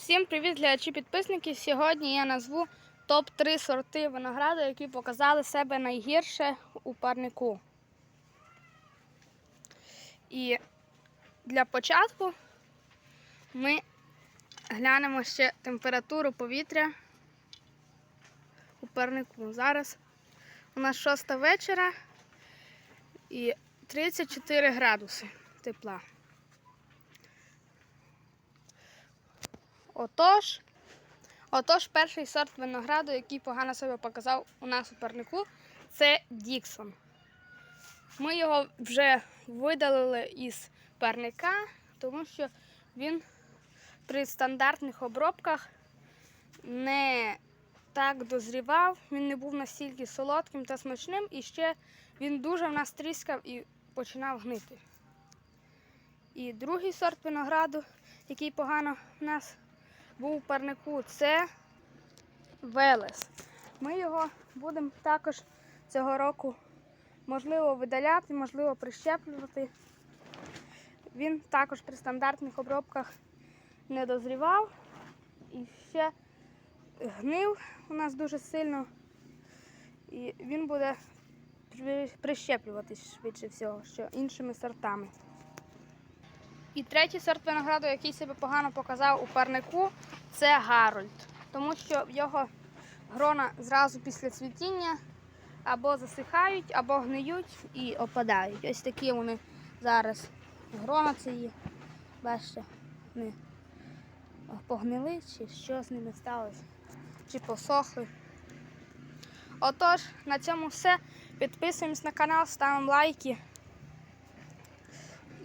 Всім привіт, глядачі підписники. Сьогодні я назву топ-3 сорти винограду, які показали себе найгірше у парнику. І для початку ми глянемо ще температуру повітря у парнику. Зараз у нас 6 вечора і 34 градуси тепла. Отож, отож, перший сорт винограду, який погано себе показав у нас у парнику, це Діксон. Ми його вже видалили із парника, тому що він при стандартних обробках не так дозрівав, він не був настільки солодким та смачним, і ще він дуже в нас тріскав і починав гнити. І другий сорт винограду, який погано в нас був у парнику, це Велес. Ми його будемо також цього року можливо видаляти, можливо прищеплювати. Він також при стандартних обробках не дозрівав і ще гнив у нас дуже сильно. І він буде при- прищеплюватись швидше всього, що іншими сортами. І третій сорт винограду, який себе погано показав у парнику, це Гарольд. Тому що його грона зразу після цвітіння або засихають, або гниють і опадають. Ось такі вони зараз. Грона це. Бачите, вони погнили, чи що з ними сталося, чи посохли. Отож, на цьому все. Підписуємось на канал, ставимо лайки.